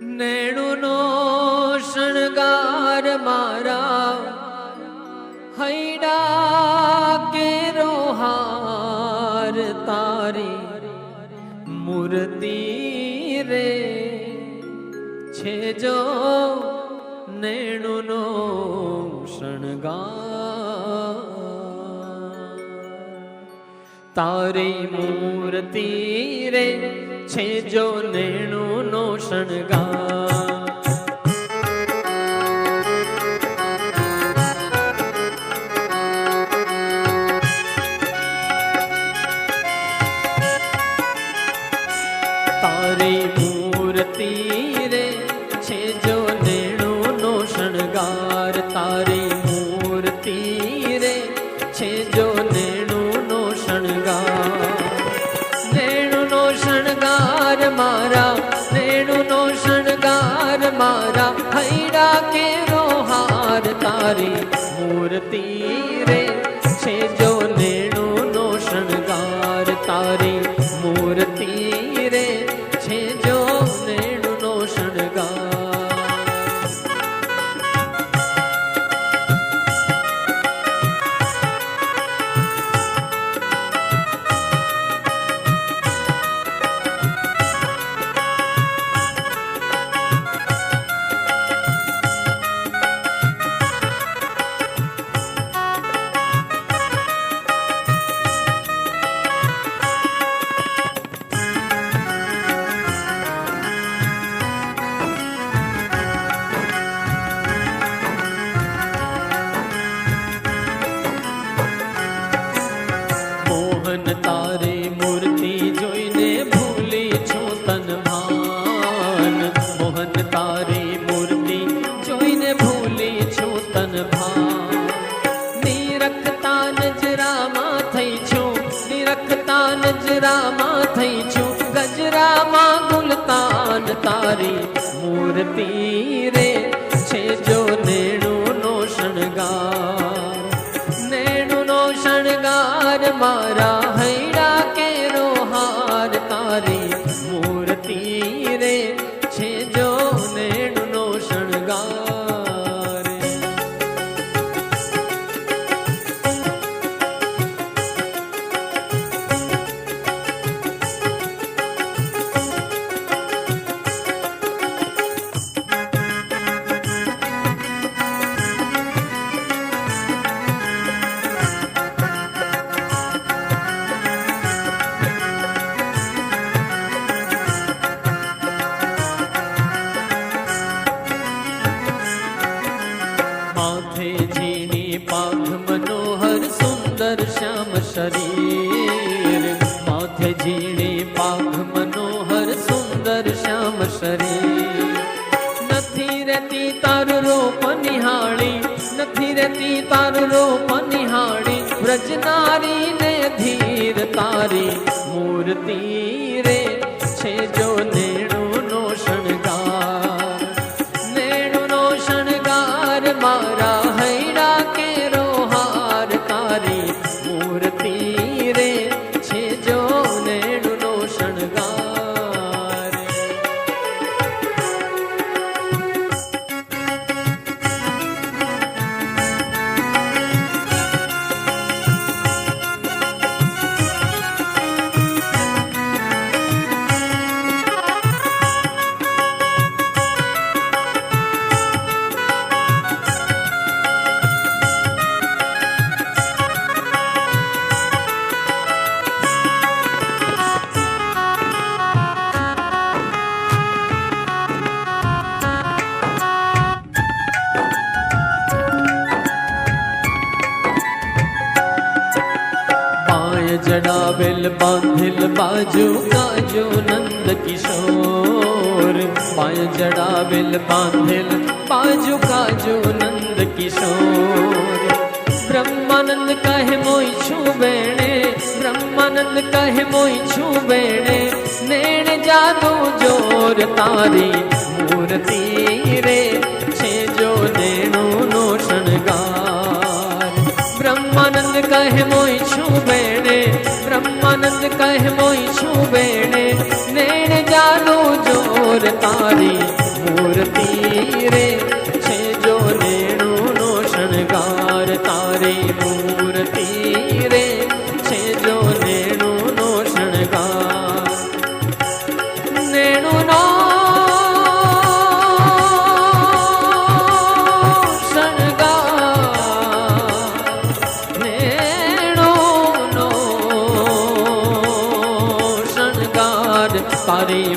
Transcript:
નેણુનો શણગાર મારા હૈડા કેરો હાર તારી મૂર્તિ રે છે જો નેણુનો શણગાર તારી મૂર્તિ રે છે જો નેણુનો શણગાર તારી મૂર્તિ રે છે જો નેણુનો શણગાર. તારી મૂર્તિ રે છે જો નેણુનો શણગાર. નેણુનો શણગાર મારા નેણુનો શણગાર મારા. હૈડા કેરો હાર તારી મૂર્તિ રે છે જો તારે મૂર્તિ જોઈને ભૂલી છું તન ભાન. મોહન, તારી મૂર્તિ જોઈને ભૂલી છું તન ભાન. નિરખતા નજરામાં થઈ છું, નિરખતા નજરામાં થઈ છું, ગજરામાં ગુલતાન તારી મૂર્તિ મારા હૈડા શરીર માથે ઝીણી પાખ, મનોહર, સુંદર, શ્યામ શરીર. નથી રહેતી તારું રૂપ નિહાળી, નથી રહેતી તારું રૂપ નિહાળી. વ્રજનારી ને ધીર તારી મૂર્તિ રે છે જો જડાવેલ બાંધેલ બાજુ, કાજો, નંદ કિશોર. પાય જડાવેલ બાંધેલ બાજુ, કાજો, નંદ કિશોર. બ્રહ્માનંદ કહે, મોય છું બેણે. બ્રહ્માનંદ કહે, મોય છું બેણે. નેણ જાદુ જોર તારી મૂર્તિ રે છે જો નેણુનો શણગાર. બ્રહ્માનંદ કહે, મોય છું બેણે. માનસ કહેમોય છું બેણે નેણ જાનું જોર તારી મૂર્તિ રે. તારી